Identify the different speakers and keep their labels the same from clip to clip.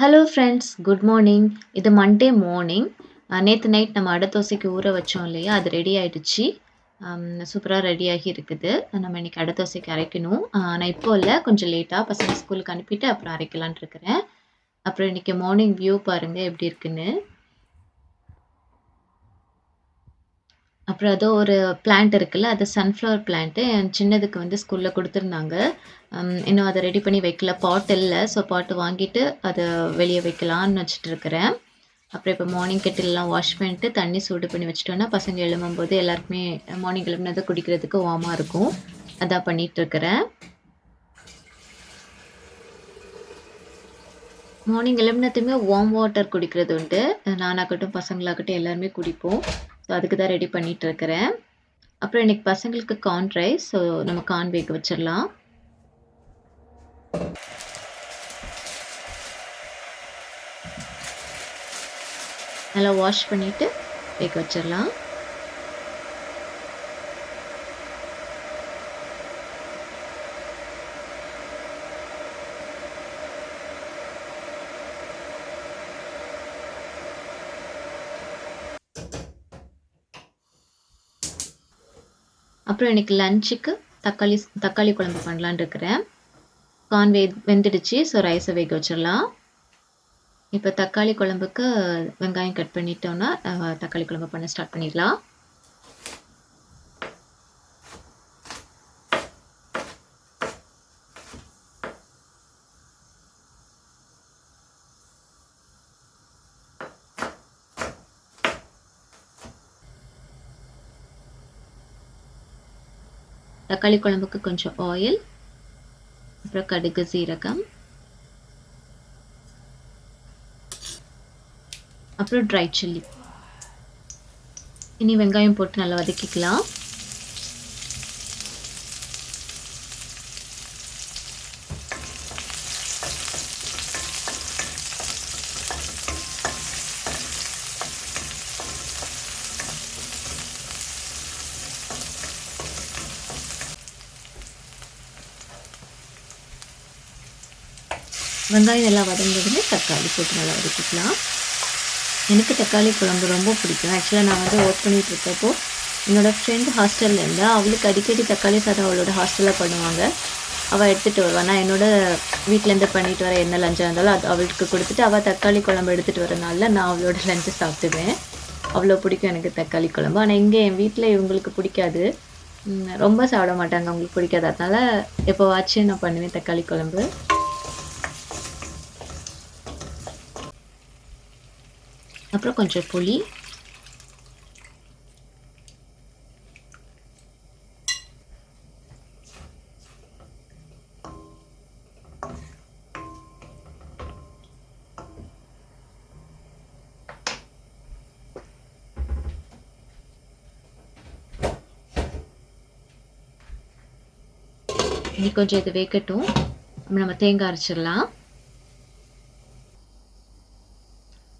Speaker 1: Hello friends good morning இது Monday morning நேற்று night நம்ம அடை தோசைக்கு ஊற வச்சோம் இல்லையா? அது ரெடி ஆகிடுச்சி சூப்பராக ரெடியாகி இருக்குது. நம்ம இன்னைக்கு அடை தோசைக்கு அரைக்கணும். நான் இப்போ இல்லை. கொஞ்சம் லேட்டாக பசங்க ஸ்கூலுக்கு அனுப்பிட்டு அப்புறம் அரைக்கலான் இருக்கிறேன். அப்புறம் இன்னைக்கு மார்னிங் வியூ பாருங்கள் எப்படி இருக்குன்னு. அப்புறம் அதோ ஒரு பிளான்ட் இருக்குல்ல அது சன்ஃப்ளவர் பிளான்ட்டு என் சின்னதுக்கு வந்து ஸ்கூலில் கொடுத்துருந்தாங்க. இன்னும் அதை ரெடி பண்ணி வைக்கல. பாட் இல்லை ஸோ பாட்டு வாங்கிட்டு அதை வெளியே வைக்கலான்னு வச்சுட்டு இருக்கிறேன் அப்புறம் இப்போ மார்னிங் கெட்டிலெலாம் வாஷ் பண்ணிட்டு தண்ணி சூடு பண்ணி வச்சிட்டோன்னா பசங்க எழும்பும்போது எல்லாருக்குமே மார்னிங் எழுப்பினதை குடிக்கிறதுக்கு வார்மாக இருக்கும். அதான் பண்ணிகிட்ருக்கிறேன் மார்னிங் எழுப்பினதுமே வார்ம் வாட்டர் குடிக்கிறது உண்டு. நானாகட்டும் பசங்களாகட்டும் எல்லாருமே குடிப்போம். ஸோ அதுக்கு தான் ரெடி பண்ணிகிட்டு இருக்கிறேன் அப்புறம் இன்னைக்கு பசங்களுக்கு கார்ன் ரைஸ் ஸோ நம்ம கார்ன் வேக வச்சிடலாம். நல்லா வாஷ் பண்ணிவிட்டு வேக வச்சிடலாம். அப்புறம் இன்னைக்கு லஞ்சுக்கு தக்காளி தக்காளி குழம்பு பண்ணலான்னு இருக்கிறேன். கார்ன் வே வெந்துடுச்சு. ஸோ ரைஸை வேக வச்சிடலாம். இப்போ தக்காளி குழம்புக்கு வெங்காயம் கட் பண்ணிட்டோன்னா தக்காளி குழம்பு பண்ண ஸ்டார்ட் பண்ணிடலாம். தக்காளி குழம்புக்கு கொஞ்சம் ஆயில் அப்புறம் கடுகு சீரகம் அப்புறம் ட்ரை சில்லி இனி வெங்காயம் போட்டு நல்லா வதக்கிக்கலாம். வெங்காயம் நல்லா வதங்கினதுமே தக்காளி போட்டு நல்லா வதக்கிக்கலாம். எனக்கு தக்காளி குழம்பு ரொம்ப பிடிக்கும். ஆக்சுவலாக நான் வந்து ஒர்க் பண்ணிகிட்ருக்கப்போ இருக்கப்போ ஃப்ரெண்டு ஃப்ரெண்ட் ஹாஸ்டலில் இருந்தால் அவளுக்கு அடிக்கடி தக்காளி சாதம் அவளோட ஹாஸ்டலில் பண்ணுவாங்க. அவள் எடுத்துகிட்டு வருவா. நான் என்னோட வீட்டிலேருந்து பண்ணிட்டு வர என்ன லஞ்சாக இருந்தாலும் அது அவளுக்கு கொடுத்துட்டு அவள் தக்காளி குழம்பு எடுத்துகிட்டு வரனால நான் அவளோட லஞ்சை சாப்பிடுவேன். அவ்வளோ பிடிக்கும் எனக்கு தக்காளி குழம்பு. ஆனால் இங்கே என் வீட்டில் இவங்களுக்கு பிடிக்காது. ரொம்ப சாப்பிட மாட்டாங்க. அவங்களுக்கு பிடிக்காது. அதனால எப்போவாச்சும் நான் பண்ணுவேன் தக்காளி குழம்பு. அப்புறம் கொஞ்சம் புளி இனி கொஞ்சம் இது வைக்கட்டும் நம்ம தேங்காய் அரைச்சிடலாம்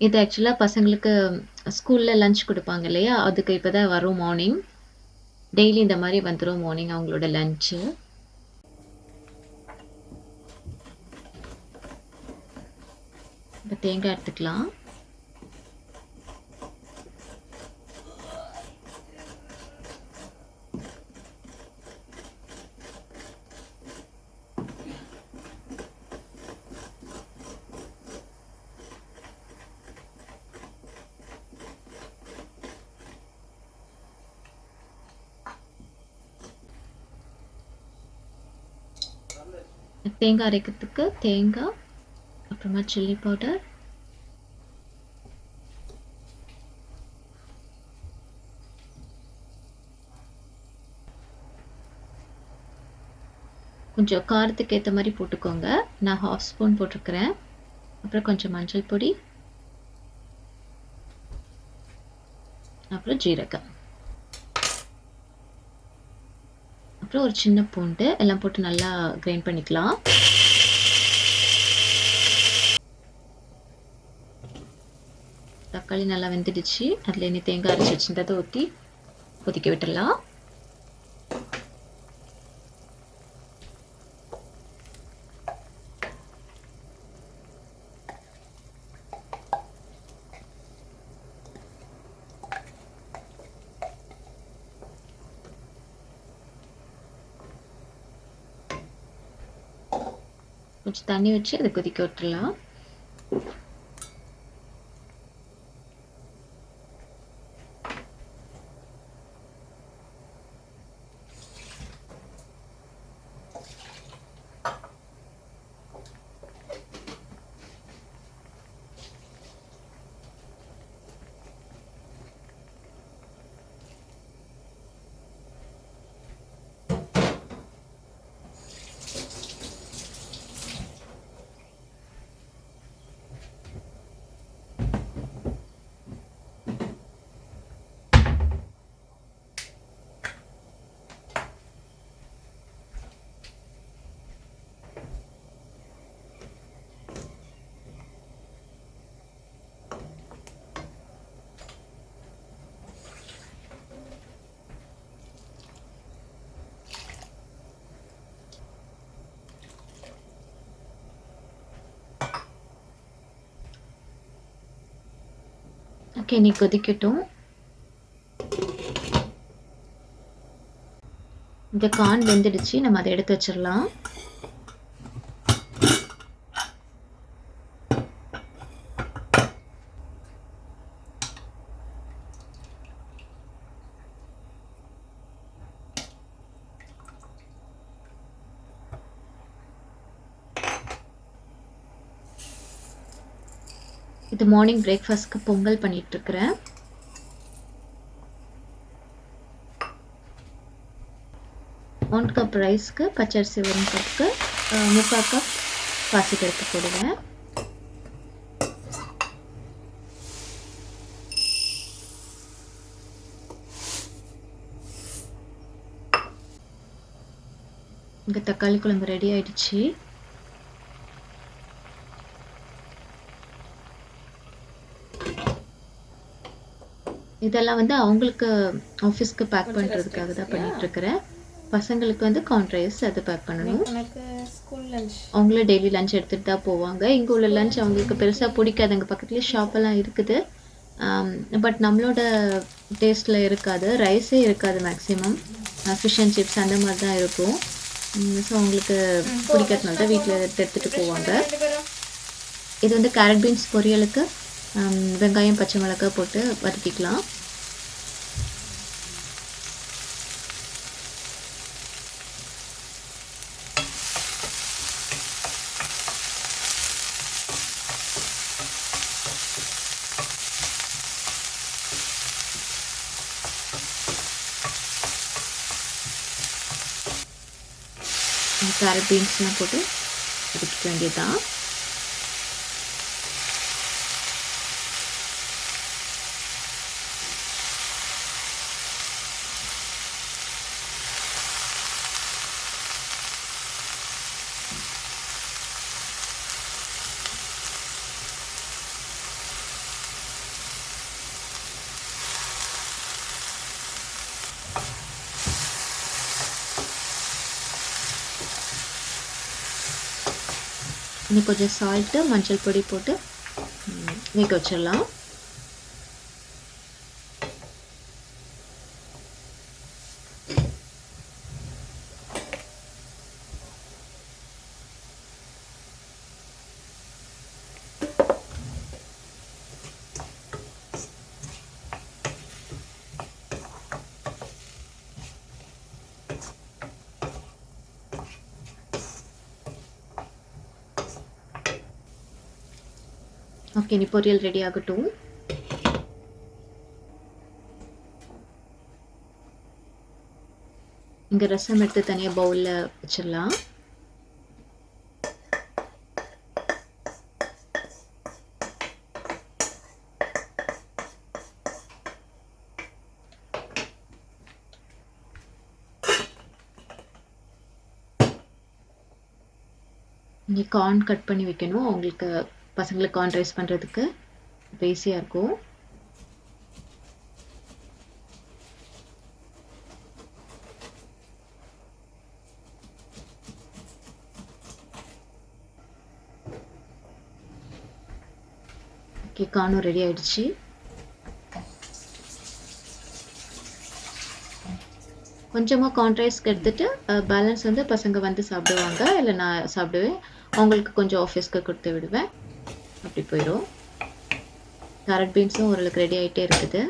Speaker 1: இது ஆக்சுவலாக பசங்களுக்கு ஸ்கூலில் லஞ்ச் கொடுப்பாங்க இல்லையா? அதுக்கு இப்போ தான் வரும் மார்னிங் டெய்லி இந்த மாதிரி வந்துடும் மார்னிங் அவங்களோட லஞ்சு இப்போ தேங்காய் எடுத்துக்கலாம். தேங்காய் அரைக்கிறதுக்கு தேங்காய் அப்புறமா சில்லி பவுடர் கொஞ்சம் காரத்துக்கு ஏற்ற மாதிரி போட்டுக்கோங்க. நான் ஹாஃப் ஸ்பூன் போட்டிருக்கிறேன். அப்புறம் கொஞ்சம் மஞ்சள் பொடி. அப்புறம் ஜீரகம். அதுக்கப்புறம் ஒரு சின்ன பூண்டு எல்லாம் போட்டு நல்லா கிரைண்ட் பண்ணிக்கலாம். தக்காளி நல்லா வெந்துடுச்சு. அதில் இனி தேங்காய் அரைச்சி வச்சுருந்ததை ஊற்றி கொதிக்க விட்டுடலாம். கொஞ்சம் தண்ணி வச்சு அதை கொதிக்க விட்டுடலாம் ஓகே நீ கொதிக்கட்டும். இந்த கார்ன் வெந்துடுச்சு நம்ம அதை எடுத்து வச்சிடலாம். இது மார்னிங் பிரேக்ஃபாஸ்ட்க்கு பொங்கல் பண்ணிட்டு இருக்கிறேன் ஒன் கப் ரைஸ்க்கு பச்சரிசி ஒன் கப்புக்கு முக்கால் கப் பாசிப்பருப்பு போடுவேன். இங்கே தக்காளி குழம்பு ரெடி ஆயிடுச்சு. இதெல்லாம் வந்து அவங்களுக்கு ஆஃபீஸ்க்கு பேக் பண்ணுறதுக்காக தான் பண்ணிட்டு இருக்கிறேன் பசங்களுக்கு வந்து கார்ன் ரைஸ் அது பேக் பண்ணணும். அவங்களும் டெய்லி லஞ்ச் எடுத்துகிட்டு தான் போவாங்க. இங்கே உள்ள லஞ்ச் அவங்களுக்கு பெருசாக பிடிக்காது அங்கே பக்கத்துலேயே ஷாப்பெல்லாம் இருக்குது. பட் நம்மளோட டேஸ்ட்டில் இருக்காது. ரைஸே இருக்காது மேக்ஸிமம் ஃபிஷ் அண்ட் சிப்ஸ் அந்த மாதிரி தான் இருக்கும். ஸோ அவங்களுக்கு பிடிக்கிறதுனால தான் வீட்டில் எடுத்து எடுத்துகிட்டு போவாங்க. இது வந்து கேரட் பீன்ஸ் பொரியலுக்கு. வெங்காயம் பச்சை மிளகாய் போட்டு வதக்கிக்கலாம். கேரட் பீன்ஸ்லாம் போட்டு வதக்கிக்க வேண்டியதுதான். இன்னும் கொஞ்சம் சால்ட்டு மஞ்சள் பொடி போட்டு வேக வச்சிடலாம். ஓகே நீ பொரியல் ரெடி ஆகட்டும். இங்கே ரசம் எடுத்து தனியாக பவுலில் வச்சிடலாம். நீங்கள் கார்ன் கட் பண்ணி வைக்கணும். உங்களுக்கு பசங்களுக்கு கான்ட்ரைஸ் பண்ணுறதுக்கு பண்ணுறதுக்கு ஈஸியாக இருக்கும். ஓகே காணும் ரெடி ஆயிடுச்சு. கொஞ்சமாக கார்ன் எடுத்துட்டு பேலன்ஸ் வந்து பசங்க வந்து சாப்பிடுவாங்க இல்லை நான் சாப்பிடுவேன். அவங்களுக்கு கொஞ்சம் ஆஃபீஸ்க்கு கொடுத்து விடுவேன். அப்படி போயிடும். கேரட் பீன்ஸும் ஓரளவுக்கு ரெடி ஆகிட்டே இருக்குது.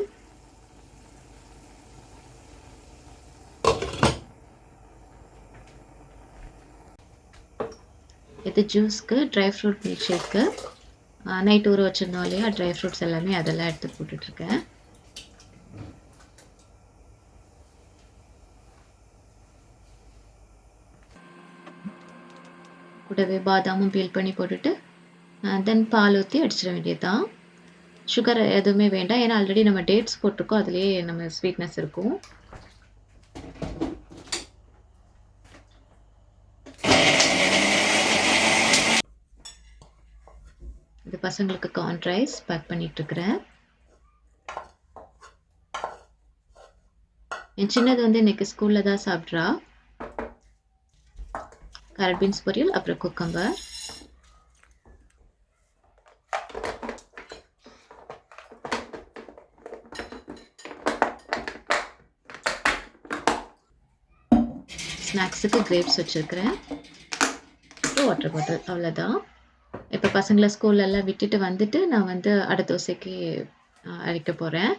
Speaker 1: இது ஜூஸ்க்கு dry fruit milk shake night ஊற வச்சுருந்தோம் இல்லையா ட்ரை ஃப்ரூட்ஸ் எல்லாமே அதெல்லாம் எடுத்து போட்டுட்ருக்கேன். கூடவே பாதாமும் பீல் பண்ணி போட்டுட்டு தென் பால் ஊற்றி அடிச்சிட வேண்டியது தான் சுகர் எதுவுமே வேண்டாம். ஏன்னா ஆல்ரெடி நம்ம டேட்ஸ் போட்டிருக்கோம். அதுலேயே நம்ம ஸ்வீட்னஸ் இருக்கும். இது பசங்களுக்கு கார்ன் ரைஸ் பேக் பண்ணிகிட்ருக்குறேன் என் சின்னது வந்து இன்னைக்கு ஸ்கூலில் தான் சாப்பிட்றா. கேரட் பீன்ஸ் பொரியல் அப்புறம் குக்கம்பர் ஸ்நாக்ஸுக்கு கிரேப்ஸ் வச்சுருக்கிறேன். வாட்டர் பாட்டில் அவ்வளோதான் இப்போ பசங்களை ஸ்கூல்லெல்லாம் விட்டுட்டு வந்துட்டு நான் வந்து அடை தோசைக்கு அரைக்க போகிறேன்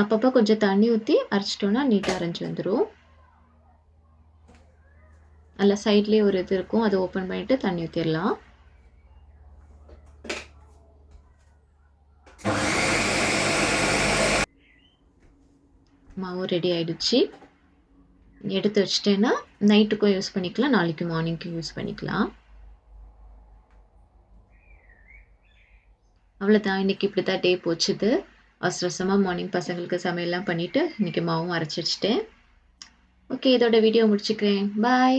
Speaker 1: அப்பப்போ கொஞ்சம் தண்ணி ஊற்றி அரைச்சிட்டோன்னா நீட்டாக அரைஞ்சி வந்துடும் அதில் சைட்லேயே ஒரு இது இருக்கும். அதை ஓப்பன் பண்ணிவிட்டு தண்ணி ஊற்றிடலாம் மாவு ரெடி ஆயிடுச்சு. எடுத்து வச்சிட்டேன்னா நைட்டுக்கும் யூஸ் பண்ணிக்கலாம். நாளைக்கு மார்னிங்க்கும் யூஸ் பண்ணிக்கலாம். அவ்வளோதான் இன்றைக்கி இப்படி தான் டே போச்சுது. அவசரமாக மார்னிங் பசங்களுக்கு சமையல்லாம் பண்ணிவிட்டு இன்றைக்கி மாவும் அரைச்சி வச்சுட்டேன். ஓகே இதோட வீடியோ முடிச்சுக்கிறேன். பாய்